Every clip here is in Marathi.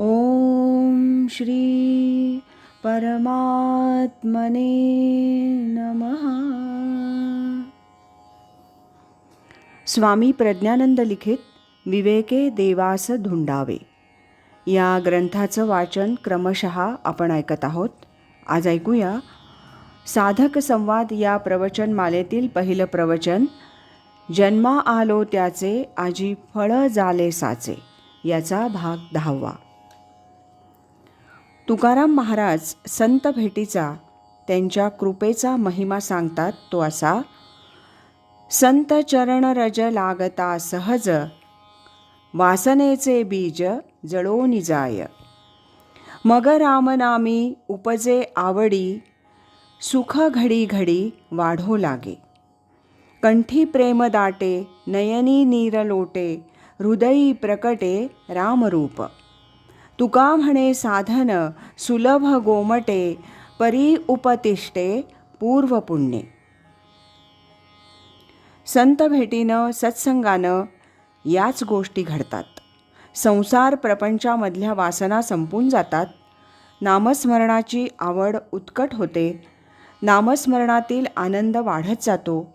ॐ श्री परमात्मने नमः। स्वामी प्रज्ञानंद लिखित विवेके देवास धुंडावे। या ग्रंथाचं वाचन क्रमशः आपण ऐकत आहोत. आज ऐकूया साधक संवाद या प्रवचन मालेतील पहिलं प्रवचन जन्मा आलो त्याचे आजी फळं जाले साचे याचा भाग दहावा. तुकाराम महाराज संत भेटीचा त्यांच्या कृपेचा महिमा सांगतात तो असा संत चरण रज लागता सहज वासनेचे बीज जळो निजाय मग रामनामी उपजे आवडी सुख घडी घडी वाढो लागे. कंठी प्रेम दाटे नयनी नीर लोटे हृदयी प्रकटे रामरूप. तुका म्हणे साधन सुलभ गोमटे परी उपतिष्ठे पूर्वपुण्ये। संत भेटीनं सत्संगानं याच गोष्टी घडतात. संसार प्रपंचामधल्या वासना संपून जातात. नामस्मरणाची आवड उत्कट होते. नामस्मरणातील आनंद वाढत जातो.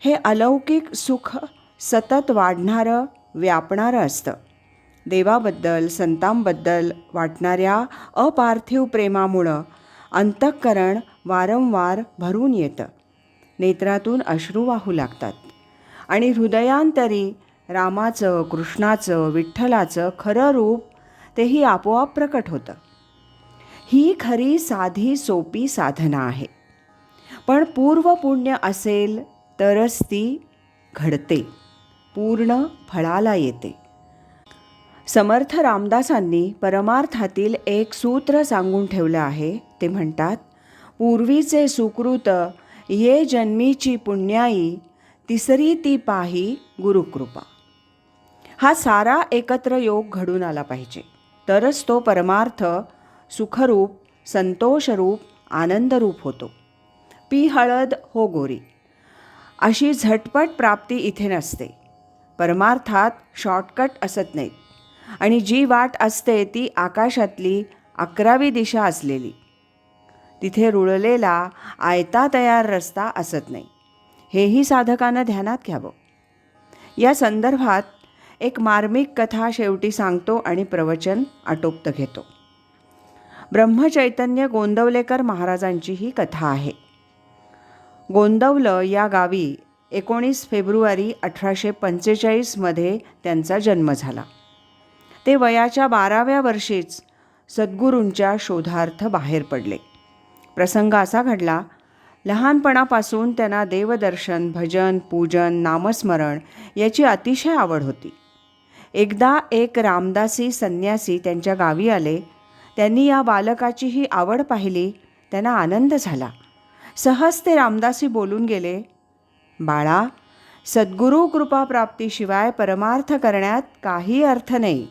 हे अलौकिक सुख सतत वाढणारं व्यापणारं असतं. देवाबद्दल संतांबद्दल वाटणाऱ्या अपार्थिव प्रेमामुळं अंतःकरण वारंवार भरून येतं. नेत्रातून अश्रू वाहू लागतात. आणि हृदयांतरी रामाचं कृष्णाचं विठ्ठलाचं खरं रूप तेही आपोआप प्रकट होतं. ही खरी साधी सोपी साधना आहे. पण पूर्वपुण्य असेल तरच ती घडते. पूर्ण फळाला येते. समर्थ रामदासांनी परमार्थातील एक सूत्र सांगून ठेवलं आहे. ते म्हणतात पूर्वीचे सुकृत ये जन्मीची पुण्याई तिसरी ती पाही गुरुकृपा. हा सारा एकत्र योग घडून आला पाहिजे. तरच तो परमार्थ सुखरूप संतोषरूप आनंदरूप होतो. पी हळद हो गोरी. अशी झटपट प्राप्ती इथे नसते. परमार्थात शॉर्टकट असत नाहीत. आणि जी वाट असते ती आकाशातली अकरावी दिशा असलेली. तिथे रुळलेला आयता तयार रस्ता असत नाही. हेही साधकानं ध्यानात घ्यावं. या संदर्भात एक मार्मिक कथा शेवटी सांगतो आणि प्रवचन आटोपतं घेतो. ब्रह्मचैतन्य गोंदवलेकर महाराजांची ही कथा आहे. गोंदवलं या गावी एकोणीस फेब्रुवारी अठराशे पंचेचाळीसमध्ये त्यांचा जन्म झाला. ते वयाच्या बाराव्या वर्षीच सद्गुरूंच्या शोधार्थ बाहेर पडले. प्रसंग असा घडला लहानपणापासून त्यांना देवदर्शन भजन पूजन नामस्मरण याची अतिशय आवड होती. एकदा एक रामदासी संन्यासी त्यांच्या गावी आले. त्यांनी या बालकाची ही आवड पाहिली. त्यांना आनंद झाला. सहज ते रामदासी बोलून गेले बाळा सद्गुरू कृपाप्राप्तीशिवाय परमार्थ करण्यात काही अर्थ नाही.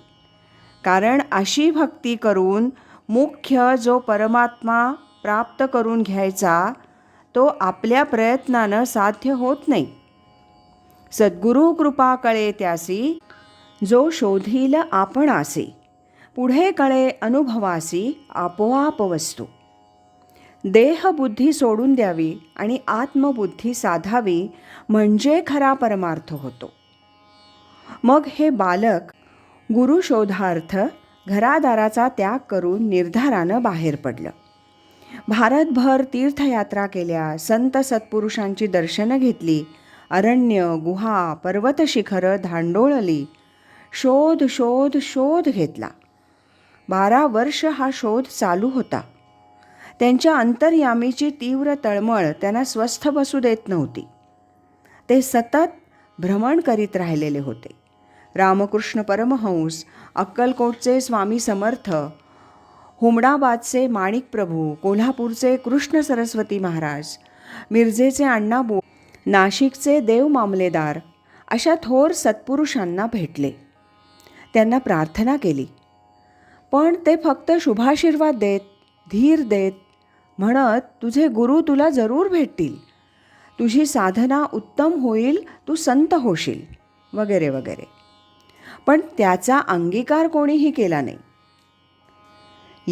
कारण अशी भक्ती करून मुख्य जो परमात्मा प्राप्त करून घ्यायचा तो आपल्या प्रयत्नानं साध्य होत नाही. सद्गुरू कृपा कळे त्यासी जो शोधील आपण असे पुढे कळे अनुभवासी आपोआप वस्तू. देहबुद्धी सोडून द्यावी आणि आत्मबुद्धी साधावी म्हणजे खरा परमार्थ होतो. मग हे बालक गुरुशोधार्थ घरादाराचा त्याग करून निर्धारानं बाहेर पडलं. भारतभर तीर्थयात्रा केल्या संत सत्पुरुषांची दर्शनं घेतली अरण्य गुहा पर्वतशिखरं धांडोळली शोध शोध शोध घेतला. बारा वर्ष हा शोध चालू होता. त्यांच्या अंतर्यामीची तीव्र तळमळ त्यांना स्वस्थ बसू देत नव्हती. ते सतत भ्रमण करीत राहिलेले होते. रामकृष्ण परमहंस अक्कलकोटचे स्वामी समर्थ हुमडाबादचे माणिक प्रभू कोल्हापूरचे कृष्ण सरस्वती महाराज मिरजेचे अण्णाबू नाशिकचे देव मामलेदार अशा थोर सत्पुरुषांना भेटले. त्यांना प्रार्थना केली. पण ते फक्त शुभाशीर्वाद देत धीर देत म्हणत तुझे गुरु तुला जरूर भेटतील. तुझी साधना उत्तम होईल तू संत होशील. वगैरे वगैरे. पण त्याचा अंगीकार कोणीही केला नाही.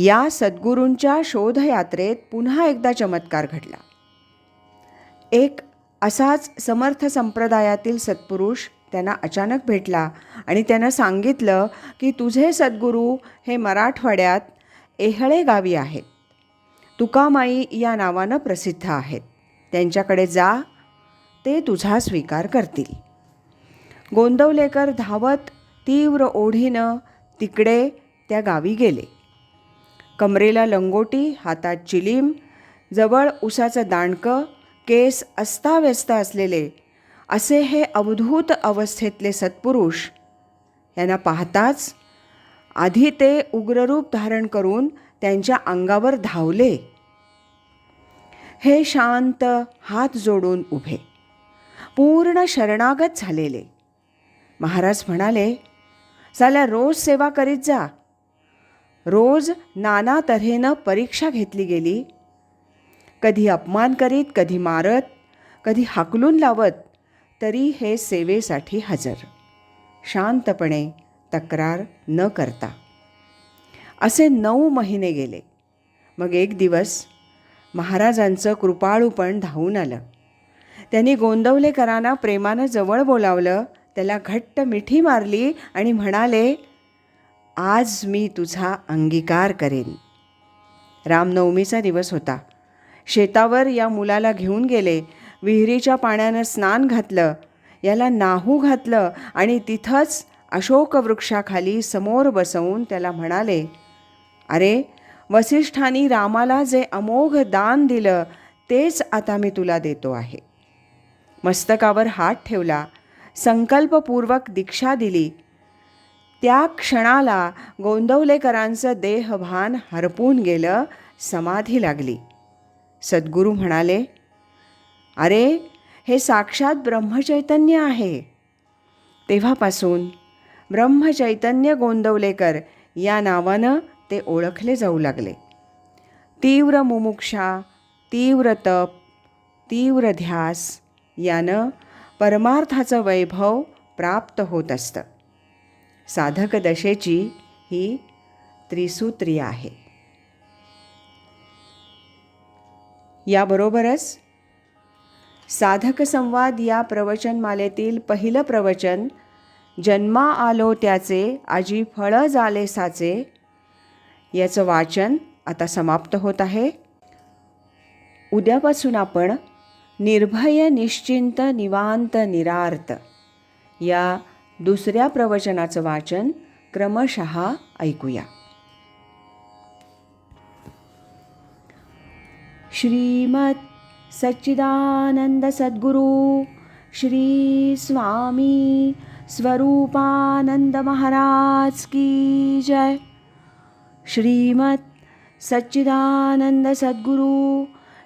या सद्गुरूंच्या शोधयात्रेत पुन्हा एकदा चमत्कार घडला. एक असाच समर्थ संप्रदायातील सत्पुरुष त्यांना अचानक भेटला आणि त्यानं सांगितलं की तुझे सद्गुरू हे मराठवाड्यात एहळे गावी आहेत. तुकामाई या नावानं प्रसिद्ध आहेत. त्यांच्याकडे जा ते तुझा स्वीकार करतील. गोंदवलेकर धावत तीव्र ओढीनं तिकडे त्या गावी गेले. कमरेला लंगोटी हातात चिलीम जवळ उसाचं दांडकं केस अस्ताव्यस्त असलेले असे हे अवधूत अवस्थेतले सत्पुरुष यांना पाहताच आधी ते उग्ररूप धारण करून त्यांच्या अंगावर धावले. हे शांत हात जोडून उभे. पूर्ण शरणागत झालेले. महाराज म्हणाले साल्या रोज सेवा करीत जा. रोज नाना तऱ्हेनं परीक्षा घेतली गेली. कधी अपमान करीत कधी मारत कधी हाकलून लावत तरी हे सेवेसाठी हजर. शांतपणे तक्रार न करता. असे नऊ महिने गेले. मग एक दिवस महाराजांचं कृपाळूपण धावून आलं. त्यांनी गोंदवलेकरांना प्रेमानं जवळ बोलावलं. त्याला घट्ट मिठी मारली आणि म्हणाले आज मी तुझा अंगीकार करेन. रामनवमीचा दिवस होता. शेतावर या मुलाला घेऊन गेले. विहिरीच्या पाण्यानं स्नान घातलं. याला नाहू घातलं आणि तिथंच अशोकवृक्षाखाली समोर बसवून त्याला म्हणाले अरे वसिष्ठांनी रामाला जे अमोघ दान दिलं तेच आता मी तुला देतो आहे. मस्तकावर हात ठेवला. संकल्पपूर्वक दीक्षा दिली. त्या क्षणाला गोंदवलेकरांचं देहभान हरपून गेलं समाधी लागली. सद्गुरू म्हणाले अरे हे साक्षात ब्रह्मचैतन्य आहे. तेव्हापासून ब्रह्मचैतन्य गोंदवलेकर या नावानं ते ओळखले जाऊ लागले. तीव्र मुमुक्षा तीव्र तप तीव्र ध्यास यानं परमार्थाचं वैभव प्राप्त होत असतं. साधक दशेची ही त्रिसूत्री आहे. याबरोबरच साधक संवाद या प्रवचनमालेतील पहिलं प्रवचन जन्मा आलो त्याचे आजी फळं झाले साचे याचं वाचन आता समाप्त होत आहे. उद्यापासून आपण निर्भय निश्चिंत निवांत निरार्त. या दुसऱ्या प्रवचनाचं वाचन क्रमशः ऐकूया. श्रीमत् सच्चिदानंद सद्गुरु श्री स्वामी स्वरूपानंद महाराज की जय. श्रीमत् सच्चिदानंद सद्गुरु